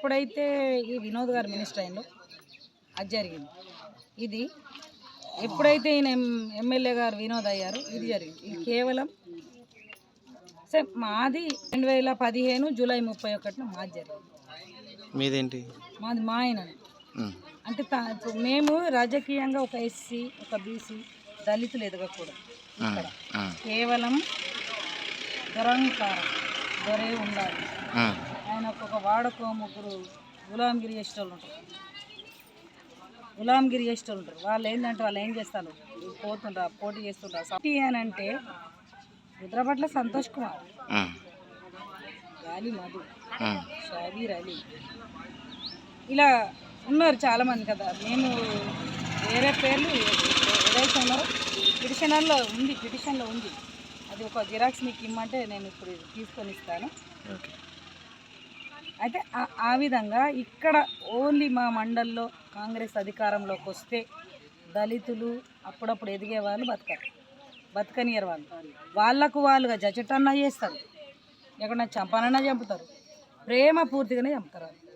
ఎప్పుడైతే ఈ వినోద్ గారు మినిస్టర్ అయిందో అది జరిగింది. ఇది ఎప్పుడైతే ఈయన ఎమ్మెల్యే గారు వినోద్ అయ్యారు ఇది జరిగింది. ఇది కేవలం సరే మాది రెండు వేల పదిహేను జూలై ముప్పై ఒకటిన మాది జరిగింది. మీదేంటి? మాది మా ఆయన. అంటే మేము రాజకీయంగా ఒక ఎస్సీ ఒక బీసీ దళితులు ఎదగకూడదు కేవలం దురంకారం దొరే ఉండాలి. వాడకో ముగ్గురు గులాంగిరి చేసేటోళ్ళు ఉంటారు. గులాంగిరి చేసేటోళ్ళు ఉంటారు. వాళ్ళు ఏంటంటే వాళ్ళు ఏం చేస్తారు? పోతుంటారు పోటీ చేస్తుంటారు సటీ అని అంటే రుద్రపట్ల సంతోష్ కుమార్. గాలి మధు షాబీర్ అలీ ఇలా ఉన్నారు చాలామంది కదా. మేము వేరే పేర్లు ఏదైతే ఉన్నారో పిటిషనర్లో ఉంది పిటిషన్లో ఉంది. అది ఒక జిరాక్స్ మీకు ఇమ్మంటే నేను ఇప్పుడు తీసుకొని ఇస్తాను. ఓకే. అయితే ఆ- విధంగా ఇక్కడ ఓన్లీ మా మండల్లో కాంగ్రెస్ అధికారంలోకి వస్తే దళితులు అప్పుడప్పుడు ఎదిగే వాళ్ళు బతకరు. బతకనియరు వాళ్ళు. వాళ్ళకు వాళ్ళుగా జచటన్నా చేస్తారు. ఎక్కడన్నా చంపాలన్నా చంపుతారు. ప్రేమ పూర్తిగానే చంపుతారు వాళ్ళు.